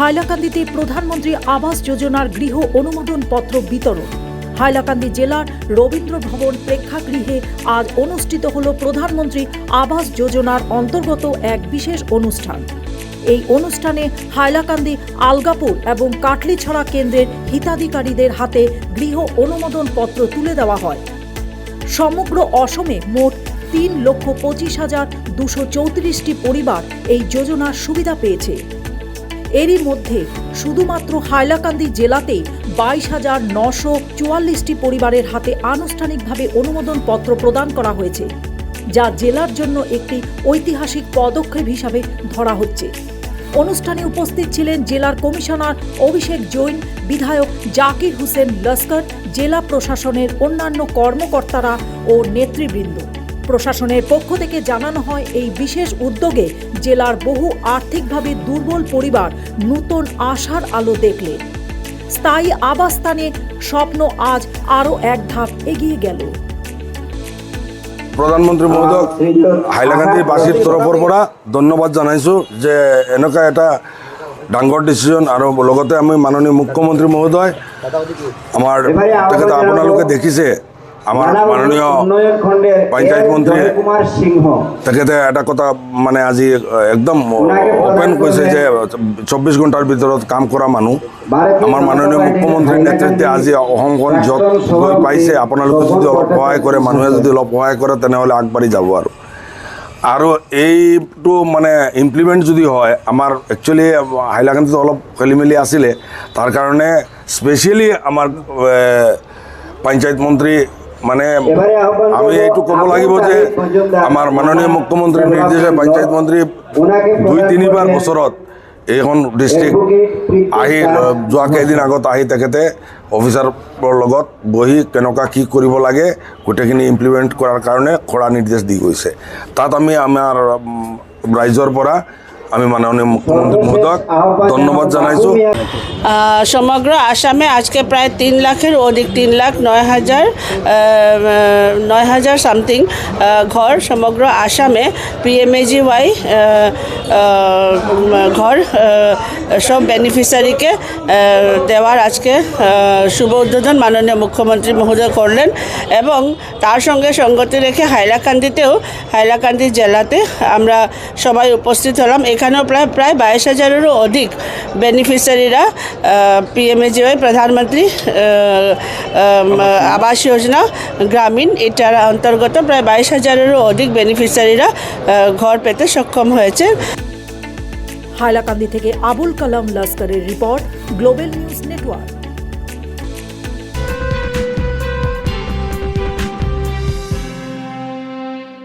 হাইলাকান্দিতে প্রধানমন্ত্রী আবাস যোজনার গৃহ অনুমোদন পত্র বিতরণ। হাইলাকান্দি জেলার রবীন্দ্র ভবন প্রেক্ষাগৃহে আজ অনুষ্ঠিত হল প্রধানমন্ত্রী আবাস যোজনার অন্তর্গত এক বিশেষ অনুষ্ঠান। এই অনুষ্ঠানে হাইলাকান্দি, আলগাপুর এবং কাটলিছড়া কেন্দ্রের হিতাধিকারীদের হাতে গৃহ অনুমোদন পত্র তুলে দেওয়া হয়। সমগ্র অসমে মোট তিন লক্ষ পঁচিশ হাজার দুশো চৌত্রিশটি পরিবার এই যোজনার সুবিধা পেয়েছে। এরই মধ্যে শুধুমাত্র হাইলাকান্দি জেলাতে বাইশ হাজার নশো চুয়াল্লিশটি পরিবারের হাতে আনুষ্ঠানিকভাবে অনুমোদন পত্র প্রদান করা হয়েছে, যা জেলার জন্য একটি ঐতিহাসিক পদক্ষেপ হিসাবে ধরা হচ্ছে। অনুষ্ঠানে উপস্থিত ছিলেন জেলার কমিশনার অভিষেক জৈন, বিধায়ক জাকির হোসেন লস্কর, জেলা প্রশাসনের অন্যান্য কর্মকর্তারা ও নেতৃবৃন্দ। প্রশাসনের পক্ষ থেকে জানানো হয় এই বিশেষ উদ্যোগে জেলার বহু আর্থিকভাবে দুর্বল পরিবার নূতন আশার আলো দেখলে। স্থায়ী আবাসস্থানে স্বপ্ন আজ আরও এক ধাপ এগিয়ে গেল। প্ৰধানমন্ত্ৰী মহোদয়ক হাইলাকান্দিবাসীৰ তৰফৰ পৰা ধন্যবাদ জনাইছোঁ যে এনেকুৱা এটা ডাঙৰ ডিচিজন আৰু লগতে আমি মাননীয় মুখ্যমন্ত্ৰী মহোদয় আমাৰ তেখেতে আপোনালোকে দেখিছে আমাৰ মাননীয় পঞ্চায়ত মন্ত্ৰী কুমার তেখেতে এটা কথা মানে আজি একদম অপেন কৈছে যে চৌব্বিছ ঘণ্টাৰ ভিতৰত কাম কৰা মানুহ। আমাৰ মাননীয় মুখ্যমন্ত্ৰীৰ নেতৃত্বে আজি অসমখন য'ত গৈ পাইছে আপোনালোকে যদি অলপ সহায় কৰে মানুহে যদি অলপ সহায় কৰে তেনেহ'লে আগবাঢ়ি যাব আৰু। আৰু এইটো মানে ইমপ্লিমেণ্ট যদি হয় আমাৰ একচুৱেলি হাইলাকান্দিত অলপ খেলি মেলি আছিলে তাৰ কাৰণে স্পেচিয়েলি আমাৰ পঞ্চায়ত মন্ত্ৰী মানে আমি এইটো ক'ব লাগিব যে আমাৰ মাননীয় মুখ্যমন্ত্ৰীৰ নিৰ্দেশে পঞ্চায়ত মন্ত্ৰী দুই তিনিবাৰ বছৰত এইখন ডিষ্ট্ৰিক্ট আহি যোৱা কেইদিন আগত আহি তেখেতে অফিচাৰৰ লগত বহি কেনেকুৱা কি কৰিব লাগে গোটেইখিনি ইমপ্লিমেণ্ট কৰাৰ কাৰণে খৰা নিৰ্দেশ দি গৈছে। তাত আমি আমাৰ ৰাইজৰ পৰা আমি মাননীয় মুখ্যমন্ত্রী মহোদয়, ধন্যবাদ জানাইছো। সমগ্র আসামে আজকে প্রায় তিন লাখের অধিক তিন লাখ নয় হাজার নয় হাজার সামথিং ঘর সমগ্র আসামে পিএমএজি ওয়াই ঘর সব বেনিফিশিয়ারিকে দেওয়ার আজকে শুভ উদ্বোধন মাননীয় মুখ্যমন্ত্রী মহোদয় করলেন এবং তার সঙ্গে সঙ্গতি রেখে হাইলাকান্দিতেও, হাইলাকান্দি জেলাতে আমরা সবাই উপস্থিত হলাম। এখানেও প্রায় প্রায় বাইশ হাজারেরও অধিক বেনিফিশিয়ারিরা পিএমএজিওয়াই প্রধানমন্ত্রী আবাস যোজনা, গ্রামীণ এটার অন্তর্গত প্রায় বাইশ হাজারেরও অধিক বেনিফিশিয়ারিরা ঘর পেতে সক্ষম হয়েছে। হাইলাকান্দি থেকে আবুল কালাম লস্করের রিপোর্ট, গ্লোবাল নিউজ নেটওয়ার্ক।